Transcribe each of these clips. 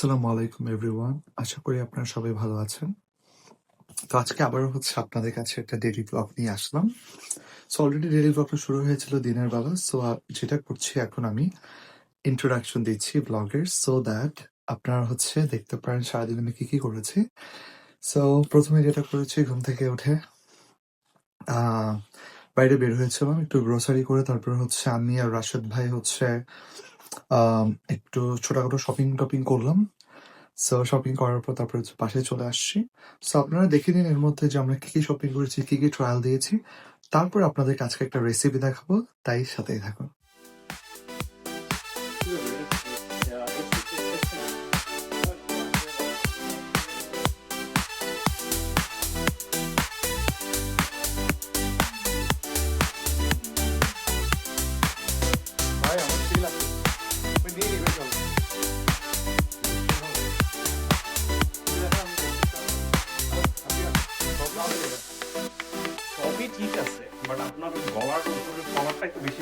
আসসালামু আলাইকুম এভরিওয়ান আশা করি আপনারা সবাই ভালো আছেন। তো আজকে আবারও হচ্ছে আপনাদের কাছে একটা ডেইলি ব্লগ নিয়ে আসলাম। সো অলরেডি ডেলি ব্লগটা শুরু হয়েছিল দিনের বেলা। সো যেটা করছি এখন আমি ইন্ট্রোডাকশন দিচ্ছি ব্লগের সো দ্যাট আপনারা হচ্ছে দেখতে পারেন সারাদিন আমি কি কি করেছি। সো প্রথমে যেটা করেছি, ঘুম থেকে উঠে বাইরে বের হয়েছিলাম, একটু গ্রোসারি করে, তারপর হচ্ছে আমি আর রাশেদ ভাই হচ্ছে একটু ছোটখাটো শপিং টপিং করলাম। সো শপিং করার পর তারপরে পাশে চলে আসছি। সো আপনারা দেখে নিন এর মধ্যে যে আমরা কি কি শপিং করেছি, কি কি ট্রায়াল দিয়েছি। তারপর আপনাদের আজকে একটা রেসিপি দেখাবো, তাই সাথেই থাকুন।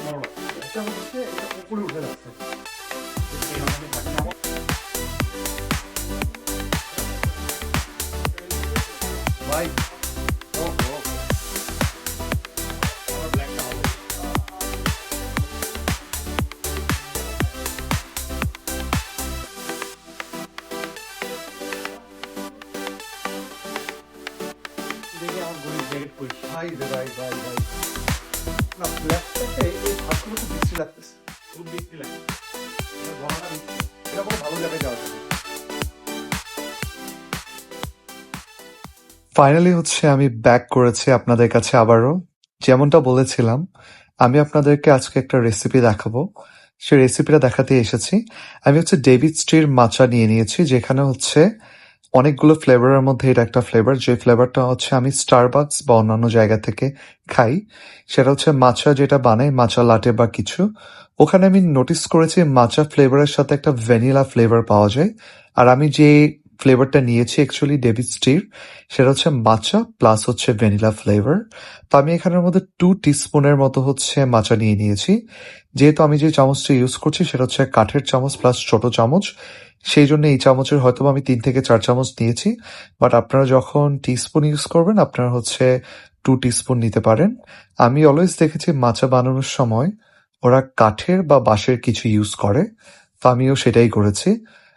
বড় এটা হচ্ছে এটা উপরে উঠে যাচ্ছে ভাই ও ও আমার ব্ল্যাকটা হবে না এই ভাতগুলো খুব বিশ্রী লাগতেছে। খুব লাগে এটা কোনো ভালো জায়গায় যাওয়া যাবে ফাইনালি হচ্ছে আমি ব্যাক করেছি আপনাদের কাছে আবারও। যেমনটা বলেছিলাম আমি আপনাদেরকে আজকে একটা রেসিপি দেখাবো। সেই রেসিপিটা দেখাতে এসেছি। আমি হচ্ছে ডেভিড স্ট্রির মাচা নিয়ে নিয়েছি যেখানে হচ্ছে অনেকগুলো ফ্লেভারের মধ্যে এটা একটা ফ্লেভার যে ফ্লেভারটা হচ্ছে আমি স্টারবাকস বা অন্যান্য জায়গা থেকে খাই, সেটা হচ্ছে মাচা যেটা বানাই মাচা লাটে বা কিছু। ওখানে আমি নোটিস করেছি মাচা ফ্লেভারের সাথে একটা ভ্যানিলা ফ্লেভার পাওয়া যায়। আর আমি যে ফ্লেভারটা নিয়েছি অ্যাকচুয়ালি ডেভিড স্টির সেটা হচ্ছে মাচা প্লাস হচ্ছে ভ্যানিলা ফ্লেভার তো আমি এখানের মধ্যে টু টিস্পুনের মতো হচ্ছে মাচা নিয়ে নিয়েছি। যেহেতু আমি যে চামচটা ইউজ করছি, সেটা হচ্ছে কাঠের চামচ প্লাস ছোট চামচ। সেই জন্য এই চামচের হয়তো আমি তিন থেকে চার চামচ নিয়েছি বাট আপনারা যখন টিস্পুন ইউজ করবেন, আপনারা হচ্ছে টু টিস্পুন নিতে পারেন। আমি অলওয়েজ দেখেছি মাচা বানানোর সময় ওরা কাঠের বা বাঁশের কিছু ইউজ করে, তো আমিও সেটাই করেছি।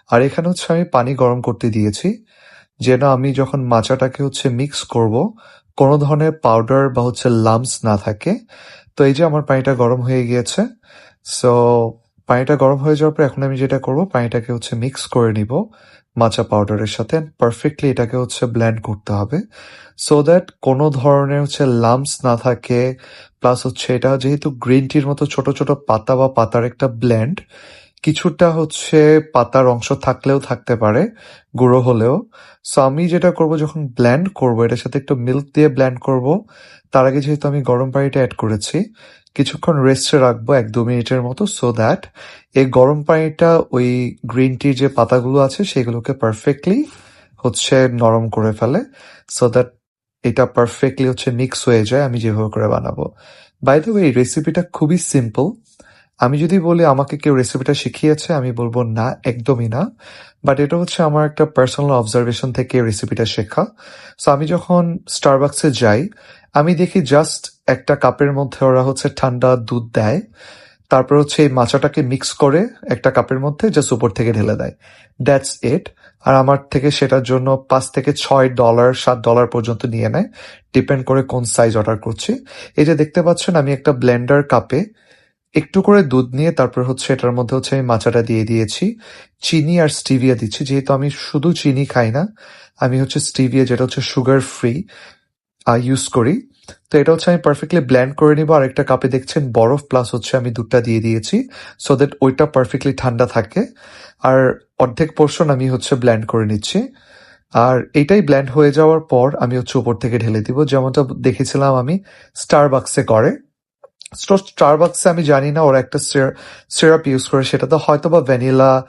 আর এখানে হচ্ছে আমি পানি গরম করতে দিয়েছি, যেন আমি যখন মাচাটাকে হচ্ছে মিক্স করব, কোনো ধরনের পাউডার বা হচ্ছে লামস না থাকে। তো এই যে আমার পানিটা গরম হয়ে গিয়েছে সো পানিটা গরম হয়ে যাওয়ার পর এখন আমি যেটা করব, পানিটাকে হচ্ছে মিক্স করে নিব মাচা পাউডারের সাথে। পারফেক্টলি এটাকে হচ্ছে ব্ল্যান্ড করতে হবে। সো দ্যাট কোনো ধরনের হচ্ছে লামস না থাকে। প্লাস হচ্ছে এটা যেহেতু গ্রিন টির মতো ছোট ছোট পাতা বা পাতার একটা ব্লেন্ড কিছুটা হচ্ছে পাতার অংশ থাকলেও থাকতে পারে, গুঁড়ো হলেও। সো আমি যেটা করব যখন ব্ল্যান্ড করব, এটার সাথে একটু মিল্ক দিয়ে ব্ল্যান্ড করব, তার আগে যেহেতু আমি গরম পানিটা অ্যাড করেছি, কিছুক্ষণ রেস্টে রাখব এক দু মিনিটের মতো সো দ্যাট এই গরম পানিটা ওই গ্রিন টির যে পাতাগুলো আছে, সেগুলোকে পারফেক্টলি হচ্ছে নরম করে ফেলে সো দ্যাট এটা পারফেক্টলি হচ্ছে মিক্স হয়ে যায়, আমি যেভাবে করে বানাবো। বাই দ্য এই রেসিপিটা খুবই সিম্পল আমি যদি বলি আমাকে কেউ রেসিপিটা শিখিয়েছে, আমি বলব না, একদমই না। বাট এটা হচ্ছে আমার একটা পার্সোনাল অবজারভেশন থেকে রেসিপিটা শেখা। সো আমি যখন স্টারবাক্সে যাই, আমি দেখি জাস্ট একটা কাপের মধ্যে ওরা হচ্ছে ঠান্ডা দুধ দেয়। তারপর হচ্ছে এই মাচাটাকে মিক্স করে একটা কাপের মধ্যে জাস্ট উপর থেকে ঢেলে দেয়। দ্যাটস ইট আর আমার থেকে সেটার জন্য পাঁচ থেকে ছয় ডলার সাত ডলার পর্যন্ত নিয়ে নেয়। ডিপেন্ড করে কোন সাইজ অর্ডার করছি। এই যে দেখতে পাচ্ছেন, আমি একটা ব্লেন্ডার কাপে একটু করে দুধ নিয়ে তারপর হচ্ছে এটার মধ্যে হচ্ছে আমি মাচাটা দিয়ে দিয়েছি। চিনি আর স্টিভিয়া দিচ্ছি, যেহেতু আমি শুধু চিনি খাই না, আমি হচ্ছে স্টিভিয়া, যেটা হচ্ছে সুগার ফ্রি ইউজ করি। তো এটা হচ্ছে আমি পারফেক্টলি ব্ল্যান্ড করে নিব। আর একটা কাপে দেখছেন বরফ প্লাস হচ্ছে আমি দুধটা দিয়ে দিয়েছি সো দ্যাট ওইটা পারফেক্টলি ঠান্ডা থাকে। আর অর্ধেক পোর্শন আমি হচ্ছে ব্ল্যান্ড করে নিচ্ছি। আর এটাই ব্ল্যান্ড হয়ে যাওয়ার পর আমি হচ্ছে উপর থেকে ঢেলে দিব। যেমনটা দেখেছিলাম আমি স্টার বাক্সে করে। স্টারবাক্সে আমি জানি না ওরা একটা সিরাপ ইউজ করে সেটাতে হয়তো বা ভ্যানিলা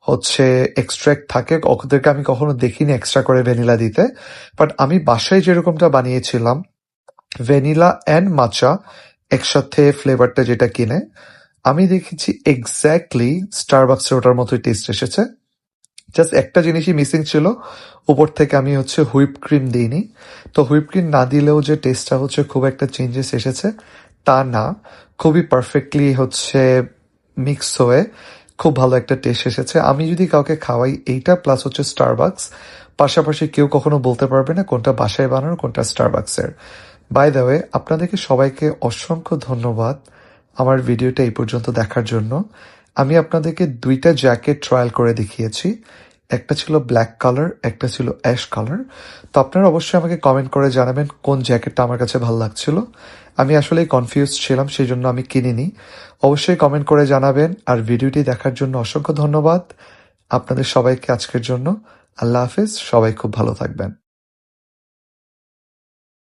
হচ্ছে এক্সট্রাক্ট থাকে। ওদেরকে আমি কখনো দেখিনি এক্সট্রা করে ভ্যানিলা দিতে। বাট আমি বাসায় যেরকমটা বানিয়েছিলাম ভ্যানিলা অ্যান্ড মাচা একসাথে ফ্লেভারটা যেটা কিনে, আমি দেখেছি এক্স্যাক্টলি স্টার স্টারবাক্সের ওটার মতোই টেস্ট এসেছে। জাস্ট একটা জিনিসই মিসিং ছিল, উপর থেকে আমি হচ্ছে হুইপ ক্রিম দিইনি। তো হুইপ ক্রিম না দিলেও যে টেস্টটা হচ্ছে খুব একটা চেঞ্জেস এসেছে। তা না, খুবই পারফেক্টলি হচ্ছে মিক্স হয়ে খুব ভালো একটা টেস্ট এসেছে। আমি যদি কাউকে খাওয়াই এইটা প্লাস হচ্ছে স্টারবাক্স পাশাপাশি কেউ কখনো বলতে পারবে না কোনটা বাসায় বানানো কোনটা স্টারবাক্সের বাই দ্য ওয়ে আপনাদেরকে সবাইকে অসংখ্য ধন্যবাদ আমার ভিডিওটা এই পর্যন্ত দেখার জন্য। আমি আপনাদেরকে দুইটা জ্যাকেট ট্রায়াল করে দেখিয়েছি। একটা ছিল ব্ল্যাক কালার একটা ছিল অ্যাশ কালার তো আপনারা অবশ্যই আমাকে কমেন্ট করে জানাবেন কোন জ্যাকেটটা আমার কাছে ভালো লাগছিল। আমি আসলে কনফিউজ ছিলাম সেই জন্য আমি কিনিনি। অবশ্যই কমেন্ট করে জানাবেন, আর ভিডিওটি দেখার জন্য অসংখ্য ধন্যবাদ। আপনাদের সবাইকে আজকের জন্য আল্লাহ হাফিজ, সবাই খুব ভালো থাকবেন।